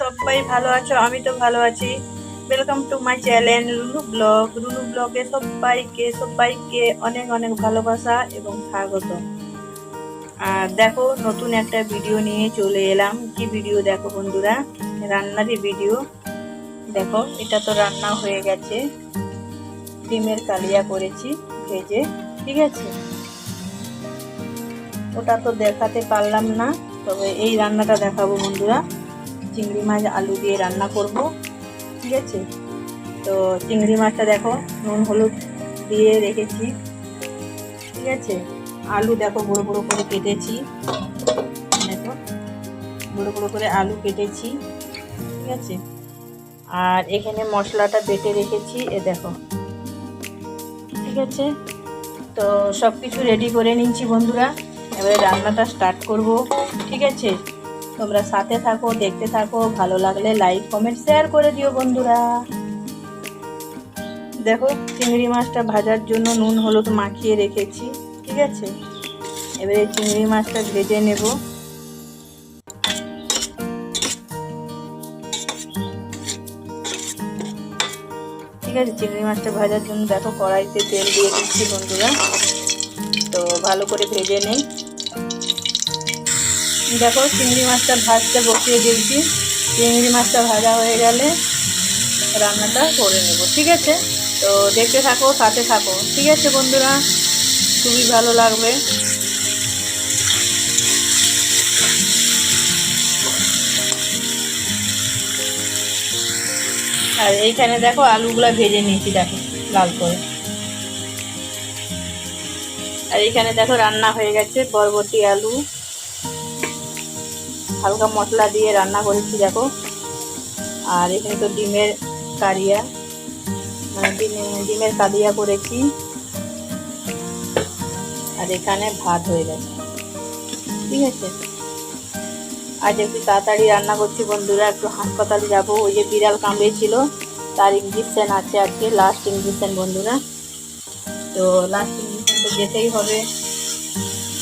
সবাই ভালো আছো? আমি তো ভালো আছি। Welcome to my channel Runu blog Runu ব্লগে সবাইকে সবাইকে অনেক অনেক ভালোবাসা এবং স্বাগত। আর দেখো, নতুন একটা ভিডিও নিয়ে চলে এলাম। কি ভিডিও দেখো বন্ধুরা? রান্নারই ভিডিও দেখো, এটা তো রান্না হয়ে গেছে। ডিমের কালিয়া করেছি ভেজে, ঠিক আছে? ওটা তো দেখাতে পারলাম না, তবে এই রান্নাটা দেখাবো বন্ধুরা। চিংড়ি মাছ, আলু দিয়ে রান্না করব, ঠিক আছে? তো চিংড়ি মাছটা দেখো, নুন, হলুদ দিয়ে রেখেছি, ঠিক আছে? আলু দেখো, বড়ো বড়ো করে কেটেছি, দেখো, বড়ো বড়ো করে আলু কেটেছি, ঠিক আছে? আর এখানে মশলাটা বেটে রেখেছি, এ দেখো, ঠিক আছে? তো সব কিছু রেডি করে নিচ্ছি বন্ধুরা, এবারে রান্নাটা স্টার্ট করব, ঠিক আছে? তোমরা সাথে থাকো, দেখতে থাকো, ভালো লাগলে লাইক কমেন্ট শেয়ার করে দিও বন্ধুরা। দেখো, চিংড়ি মাছটা ভাজার জন্য নুন, হলুদ মাখিয়ে রেখেছি, ঠিক আছে? এবারে চিংড়ি মাছটা ভেজে নেব। ঠিক আছে, চিংড়ি মাছটা ভাজার জন্য দেখো কড়াইতে তেল দিয়ে দিচ্ছি বন্ধুরা। তো ভালো করে ভেজে নেই। দেখো চিংড়ি মাছটা ভাজতে বসিয়ে দিয়েছি। চিংড়ি মাছটা ভাজা হয়ে গেলে রান্নাটা করে নেব, ঠিক আছে? তো দেখতে থাকো, সাথে থাকো। ঠিক আছে বন্ধুরা? খুবই ভালো লাগবে। আর এইখানে দেখো আলুগুলা ভেজে নিয়েছি, দেখো, লাল করে। আর এইখানে দেখো রান্না হয়ে গেছে, বরবটি আলু। হালকা মশলা দিয়ে রান্না করেছি, দেখো। আর এখানে তো ডিমের কারিয়া মানে ডিমের কালিয়া করেছি। আর এখানে ভাত হয়ে গেছে। ঠিক আছে? আজ একটু তাড়াতাড়ি রান্না করছি বন্ধুরা, একটু হাসপাতালে যাব। ওই যে বিড়াল কামড়েছিল, তার ইঞ্জেকশন আছে আজকে লাস্ট ইঞ্জেকশন বন্ধুরা। তো লাস্ট ইঞ্জেকশন তো যেতেই হবে।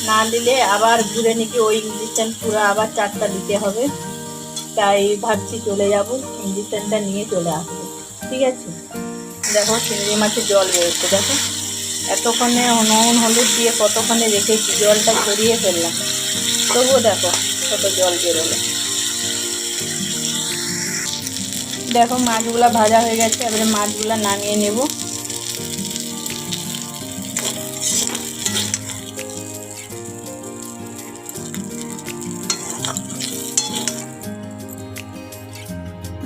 না দিলে আবার ঘুরে নাকি ওই ইঞ্জেকশন পুরো আবার চারটা দিতে হবে। তাই ভাবছি চলে যাব ইঞ্জেকশনটা নিয়ে চলে আসব। ঠিক আছে? দেখো চিংড়ি মাছের জল বেরোচ্ছে, দেখো। এতক্ষণে নুন, হলুদ দিয়ে কতক্ষণে রেখেছি, জলটা ঝরিয়ে ফেললাম। তবুও দেখো কত জল বেরোলো। দেখো মাছগুলা ভাজা হয়ে গেছে, এবারে মাছগুলা নামিয়ে নেব।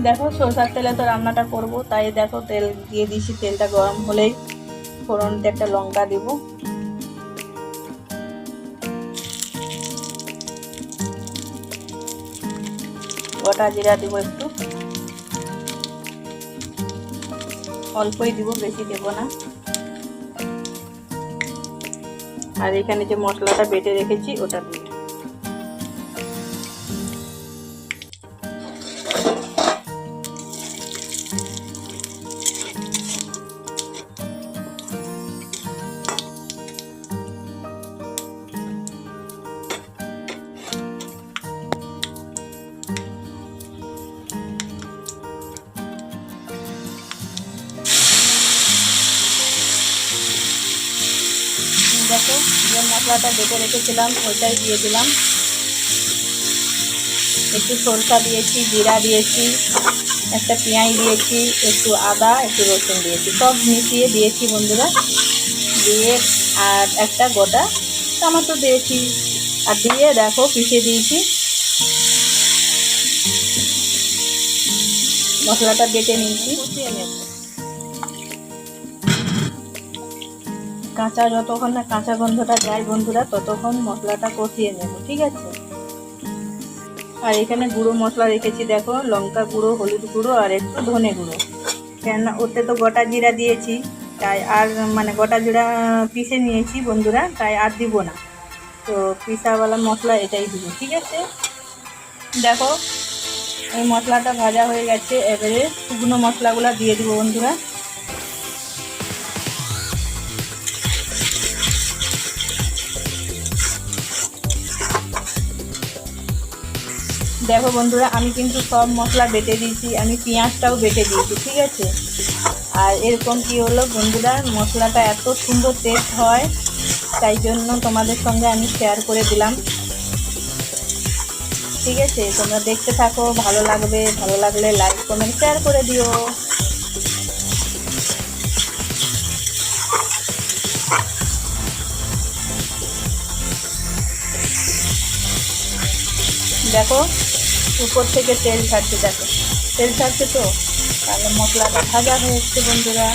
দেখো সরষার তেলে তো রান্নাটা করব, তাই দেখো তেল দিয়ে দিছি তেলটা গরম হলেই ফোড়নতে একটা লঙ্কা দিব। গোটা জিরা দিব একটু। অল্পই দিব, বেশি দেব না। আর এখানে যে মশলাটা বেটে রেখেছি, ওটা দিব মশলাটা বেটে রেখেছিলাম, ওইটাই দিয়ে দিলাম। একটু সরষা দিয়েছি, জিরা দিয়েছি, একটা পেঁয়াজ দিয়েছি, একটু আদা, একটু রসুন দিয়েছি। সব মিশিয়ে দিয়েছি বন্ধুরা। দিয়ে আর একটা গোটা টমেটো দিয়েছি। আর দিয়ে দেখো পিষে দিয়েছি। মশলাটা বেটে নিয়েছি। নেব কাঁচা, যতক্ষণ না কাঁচা গন্ধটা যায় বন্ধুরা, ততক্ষণ মশলাটা কষিয়ে নেব, ঠিক আছে? আর এখানে গুঁড়ো মশলা রেখেছি, দেখো, লঙ্কা গুঁড়ো, হলুদ গুঁড়ো, আর একটু ধনে গুঁড়ো। কেননা ওতে তো গোটা জিরা দিয়েছি, তাই আর মানে গোটা জিরা পিষে নিয়েছি বন্ধুরা, তাই আর দিব না। তো পিসাওয়ালা মশলা এটাই দিব, ঠিক আছে? দেখো, এই মশলাটা ভাজা হয়ে গেছে, এবারে শুকনো মশলাগুলো দিয়ে দিব বন্ধুরা। দেখো বন্ধুরা, আমি কিন্তু সব মশলা বেটে দিয়েছি, আমি পেঁয়াজটাও বেটে দিয়েছি, ঠিক আছে? আর এরকম কি হলো বন্ধুরা, মশলাটা এত সুন্দর টেস্ট হয়, তাই জন্য তোমাদের সঙ্গে আমি শেয়ার করে দিলাম। ঠিক আছে? তোমরা দেখতে থাকো, ভালো লাগবে, ভালো লাগলে লাইক কমেন্ট শেয়ার করে দিও। দেখো উপর থেকে তেল ছাড়ছে, দেখো। তেল ছাড়ছে তো? তাহলে মশলাটা ভাজা হয়ে এসছে বন্ধুরা।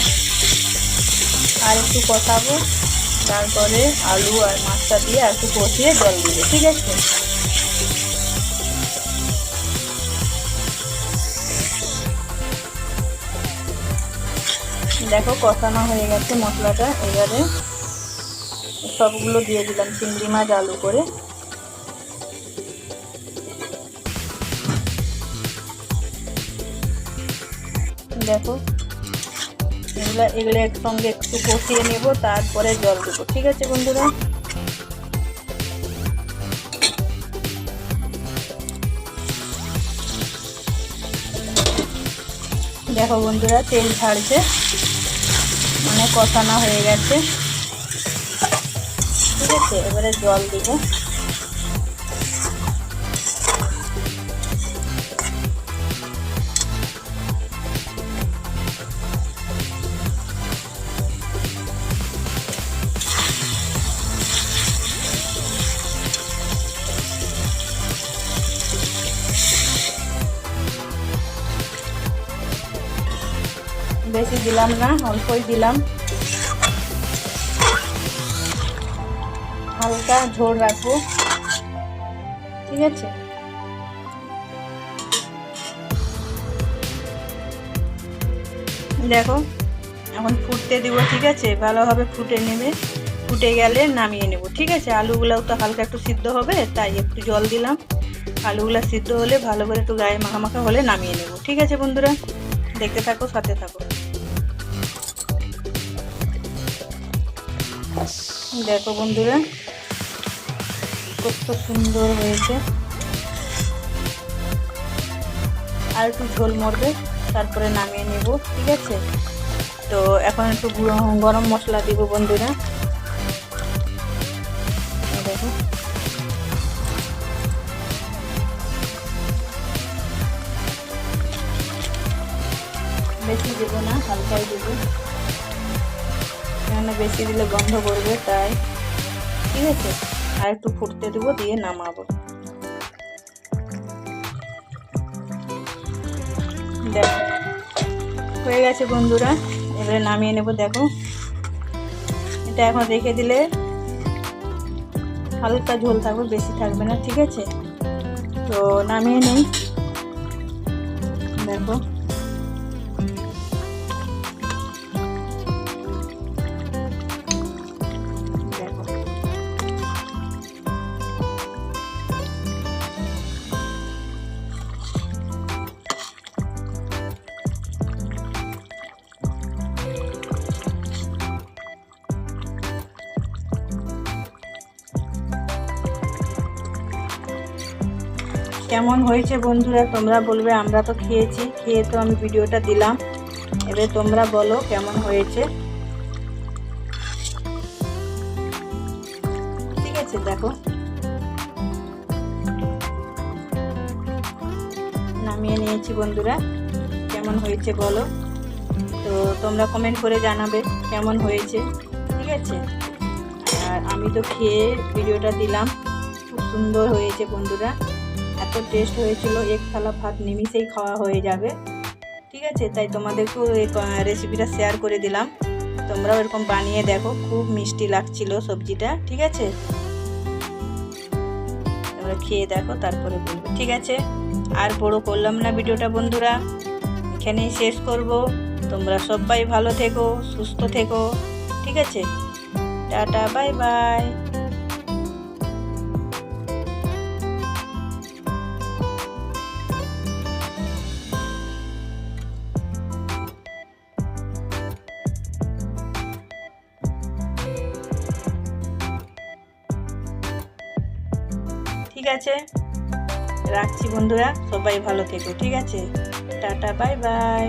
আর একটু কষাবো। তারপরে আলু আর মাছটা দিয়ে আর একটু কষিয়ে জল দিবে, ঠিক আছে? দেখো, কষানো হয়ে গেছে মশলাটা। এবারে সবগুলো দিয়ে দিলাম, চিংড়ি মাছ আলু করে। দেখো। এগুলো এগুলো একসঙ্গে একটু কষিয়ে নেব, তারপরে জল দেবো। ঠিক আছে বন্ধুরা? দেখো বন্ধুরা, তেল ছাড়ছে। মানে কষানো হয়ে গেছে। ঠিক আছে, এবারে জল দেবো। বেশি দিলাম না, অল্পই দিলাম। হালকা ঝোল রাখব। ঠিক আছে? দেখো, এখন ফুটতে দিব, ঠিক আছে? ভালোভাবে ফুটে নেবে। ফুটে গেলে নামিয়ে নেব, ঠিক আছে? আলুগুলাও তো হালকা একটু সিদ্ধ হবে, তাই একটু জল দিলাম। আলুগুলো সিদ্ধ হলে ভালো করে একটু গায়ে মাখা মাখা হলে নামিয়ে নেব, ঠিক আছে বন্ধুরা? দেখতে থাকো, সাথে থাকো। দেখো বন্ধুরা, কত সুন্দর হয়েছে। আর একটু ঝোল মরবে, তারপরে নামিয়ে নেব, ঠিক আছে? তো এখন একটু গরম মশলা দিব বন্ধুরা। দেখো। বেশি দেবো না, হালকাই দেবো। কেননা বেশি দিলে গন্ধ করবে, তাই ঠিক আছে? আর একটু ফুটতে দেবো, দিয়ে নামাবো। দেখো, হয়ে গেছে বন্ধুরা, এবারে নামিয়ে নেব, দেখো। এটা এখন রেখে দিলে হালকা ঝোল থাকবে বেশি থাকবে না, ঠিক আছে? তো নামিয়ে নেই। দেখো। কেমন হয়েছে বন্ধুরা? তোমরা বলবে, আমরা তো খেয়েছি। খেয়ে তো আমি ভিডিওটা দিলাম। এবার তোমরা বলো কেমন হয়েছে। ঠিক আছে, দেখো। নামিয়ে নিয়েছি বন্ধুরা। কেমন হয়েছে বলো? তো তোমরা কমেন্ট করে জানাবে কেমন হয়েছে। ঠিক আছে? আর আমি তো খেয়ে ভিডিওটা দিলাম। খুব সুন্দর হয়েছে বন্ধুরা। এত টেস্ট হয়েছিল, এক থালা ভাত নিমিষেই খাওয়া হয়ে যাবে। ঠিক আছে, তাই তোমাদেরকেও এই রেসিপিটা শেয়ার করে দিলাম। তোমরাও এরকম বানিয়ে দেখো, খুব মিষ্টি লাগছিল সবজিটা, ঠিক আছে? তোমরা খেয়ে দেখো, তারপরে বলবে, ঠিক আছে? আর বড় করলাম না ভিডিওটা, বন্ধুরা। এখানেই শেষ করব। তোমরা সবাই ভালো থেকো, সুস্থ থেকো, ঠিক আছে? টাটা বাই বাই আছে? রাখছি বন্ধুরা সবাই ভালো থেকো ঠিক আছে? Tata bye bye.